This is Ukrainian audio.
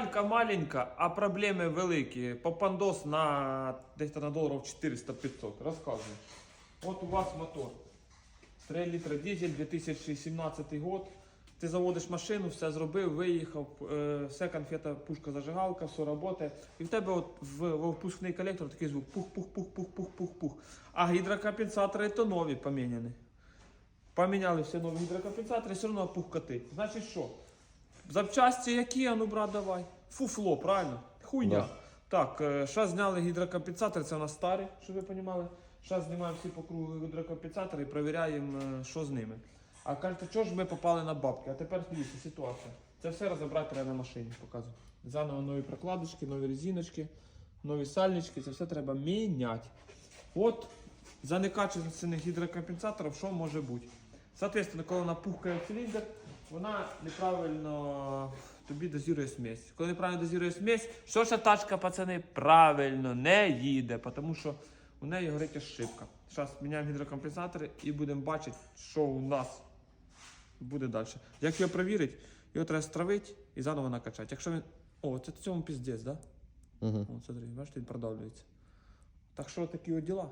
деталька маленька, а проблеми великі. Попандос на десь на доларів 400-500. Розказую. От у вас мотор. 3 літра дизель, 2017 год. Ти заводиш машину, все зробив, виїхав, е, все конфета, пушка, зажигалка, все працює. І в тебе от в, в впускний колектор такий звук пух-пух-пух-пух-пух-пух-пух. А гідрокомпенсатори то нові поміняні. Поміняли всі нові гідрокомпенсатори, все одно пухкати. Значить що? Запчасті які, а ну брат, давай. Фуфло, правильно? Хуйня. Да. Так, е, зараз зняли гідрокомпенсатори, це у нас старі, щоб ви розуміли. Зараз знімаємо всі по кругу гідрокомпенсатори і перевіряємо, е, що з ними. А кажете, що ж ми попали на бабки? А тепер дивіться, ситуація. Це все розібрати треба на машині, показую. Заново нові прокладочки, нові резиночки, нові сальнички, це все треба міняти. От за некачественних гідрокомпенсаторів що може бути? Соответственно, коли вона пухкає циліндр, вона неправильно тобі дозірує смесь. Коли неправильно дозірує смесь, що ж тачка, пацани, правильно не їде, тому що у неї горить ошибка. Зараз міняємо гідрокомпенсатори і будемо бачити, що у нас буде далі. Як його перевірити, його треба стравити і заново накачати. Якщо він. О, це цьому піздець, так? Да? Угу. О, смотри, бачите, він продавлюється. Так що такі от діла.